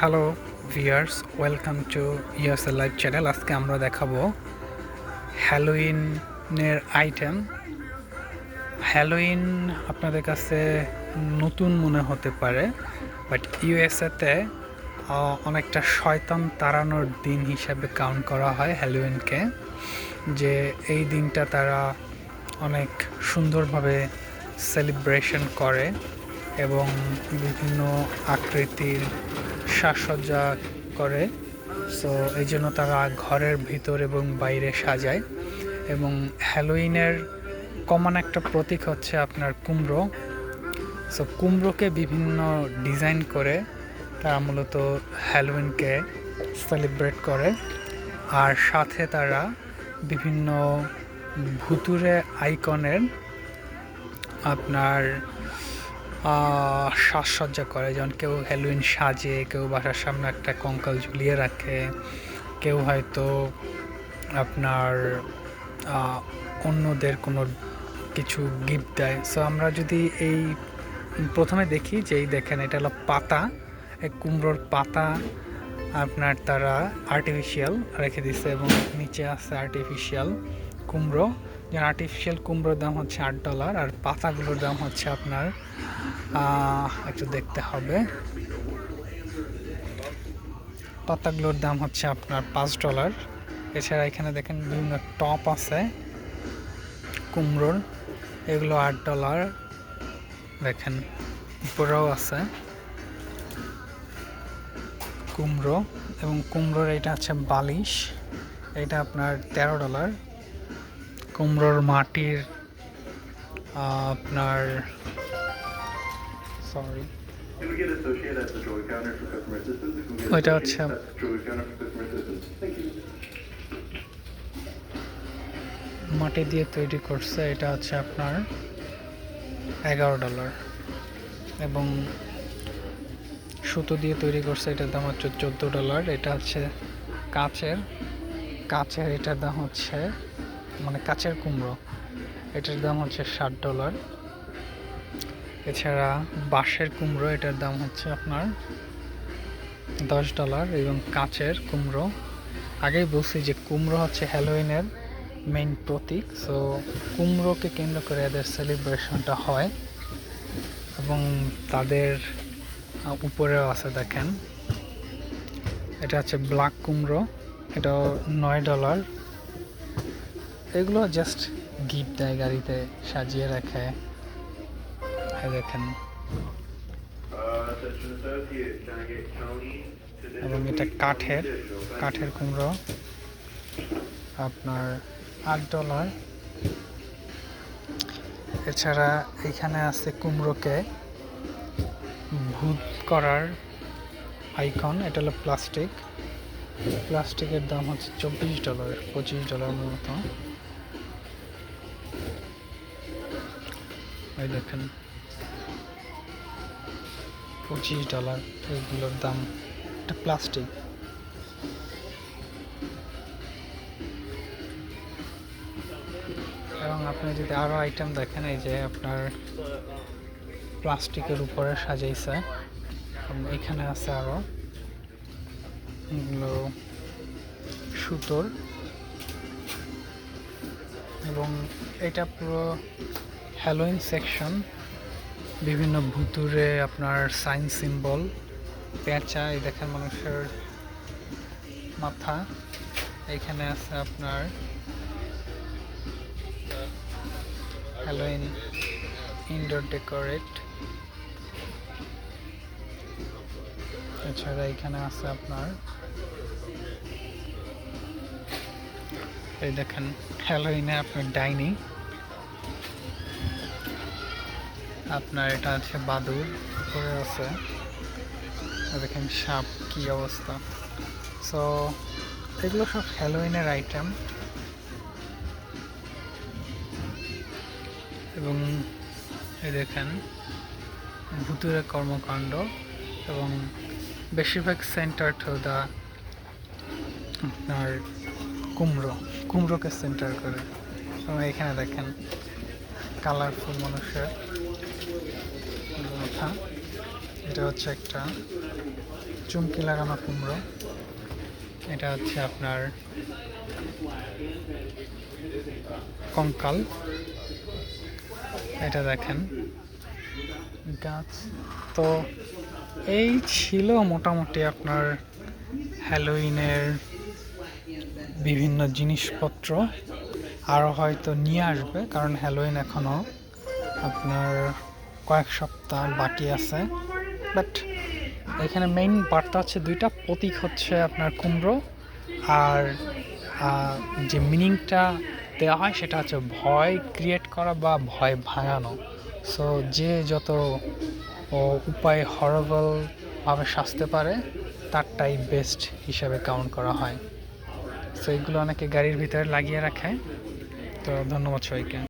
Hello viewers welcome to years live channel আজকে আমরা দেখাবো হ্যালোইনের আইটেম হ্যালোইন আপনাদের কাছে নতুন মনে হতে পারে বাট ইউএসএতে অনেকটা শয়তান তাড়ানোর দিন হিসাবে কাউন্ট করা হয় হ্যালোইনকে যে এই দিনটা তারা অনেক সুন্দরভাবে সেলিব্রেশন করে। এবং বিভিন্ন আকৃতির সাজসজ্জা করে। সো এই জন্য তারা ঘরের ভিতর এবং বাইরে সাজায়। এবং হ্যালোইনের কমন একটা প্রতীক হচ্ছে আপনার কুমড়ো। সো কুমড়োকে বিভিন্ন ডিজাইন করে তারা মূলত হ্যালোইনকে সেলিব্রেট করে। আর সাথে তারা বিভিন্ন ভুতুরে আইকনের আপনার সাজসজ্জা করে। যেমন কেউ হ্যালোইন সাজে, কেউ বাসার সামনে একটা কঙ্কাল ঝুলিয়ে রাখে, কেউ হয়তো আপনার অন্যদের কোনো কিছু গিফট দেয়। সো আমরা যদি এই, প্রথমে দেখি যে এই দেখেন, এটা হলো পাতা কুমড়োর পাতা, আপনার তারা আর্টিফিশিয়াল রেখে দিছে এবং নিচে আছে আর্টিফিশিয়াল কুমড়ো। আর্টিফিশিয়াল কুমড়োর দাম হচ্ছে আট ডলার আর পাতাগুলোর দাম হচ্ছে আপনার একটু দেখতে হবে। পাতাগুলোর দাম হচ্ছে আপনার পাঁচ ডলার এছাড়া এখানে দেখেন বিভিন্ন টপ আছে কুমড়োর, এগুলো আট ডলার দেখেন, উপরেও আছে কুমড়ো এবং কুমড়োর এটা হচ্ছে বালিশ, এটা আপনার তেরো ডলার কুমড়োর মাটির আপনার সরি ওইটা হচ্ছে মাটি দিয়ে তৈরি করছে, এটা হচ্ছে আপনার এগারো ডলার। এবং সুতো দিয়ে তৈরি করছে, এটার দাম হচ্ছে চোদ্দ ডলার। এটা হচ্ছে কাছের কাছের এটার দাম হচ্ছে মানে কাচের কুমড়ো। এটার দাম হচ্ছে ষাট ডলার। এছাড়া বাঁশের কুমড়ো, এটার দাম হচ্ছে আপনার দশ ডলার এবং কাঁচের কুমড়ো। আগেই বলছি যে কুমড়ো হচ্ছে হ্যালোইনের মেইন প্রতীক। সো কুমড়োকে কেন্দ্র করে এদের সেলিব্রেশনটা হয় এবং তাদের উপরেও আছে দেখেন। এটা হচ্ছে ব্ল্যাক কুমড়ো। এটাও নয় ডলার। এগুলো জাস্ট গিফট দেয় গাড়িতে, সাজিয়ে রাখে। দেখেন। এবং এটা কাঠের কাঠের কুমড়ো। আপনার আট ডলার এছাড়া এখানে আছে কুমড়োকে ভূত করার আইকন এটা হলো প্লাস্টিক প্লাস্টিকের দাম হচ্ছে চব্বিশ ডলার পঁচিশ ডলার মতো। এই দেখেন। পঁচিশ ডলার এগুলোর দাম। এটা প্লাস্টিক এবং আপনি যদি আরও আইটেম দেখেন, এই যে আপনার প্লাস্টিকের উপরে সাজাইছে এখানে আছে আরও এগুলো সুতোর। এবং এটা পুরো হ্যালোইন সেকশন বিভিন্ন ভুতুরে আপনার সাইন সিম্বল পেঁচা, এই দেখেন মানুষের মাথা এখানে আছে আপনার হ্যালোইন ইনডোর ডেকোরেট এছাড়া এখানে আছে আপনার, এই দেখেন হ্যালোইনে আপনার ডাইনিং। আপনার এটা আছে বাদুর উপরে আছে। দেখেন সাপ কি অবস্থা। সো এগুলো সব হ্যালোইনের আইটেম এবং এই দেখেন ভুতুরে কর্মকাণ্ড এবং বেশিরভাগ সেন্টার টু দা আপনার কুমড়ো, কুমড়োকে সেন্টার করে। এবং এখানে দেখেন কালারফুল মানুষের মাথা এটা হচ্ছে একটা চুমকি লাগানো কুমড়ো। এটা হচ্ছে আপনার কঙ্কাল। এটা দেখেন। গাছ। তো এই ছিল মোটামুটি আপনার হ্যালোইনের বিভিন্ন জিনিসপত্র। আরও হয়তো নিয়ে আসবে, কারণ হ্যালোইন এখনও আপনার কয়েক সপ্তাহ বাকি আছে। বাট এখানে মেইন বার্তা হচ্ছে দুইটা। প্রতীক হচ্ছে আপনার কুমড়ো আর যে মিনিংটা দেওয়া হয় সেটা হচ্ছে ভয় ক্রিয়েট করা বা ভয় ভাঙানো। সো যে যত উপায় হরবলভাবে সাজতে পারে, তারটাই বেস্ট হিসাবে কাউন্ট করা হয়। সো এগুলো অনেকে গাড়ির ভিতরে লাগিয়ে রাখে। তো, ধন্যবাদ সবাইকে।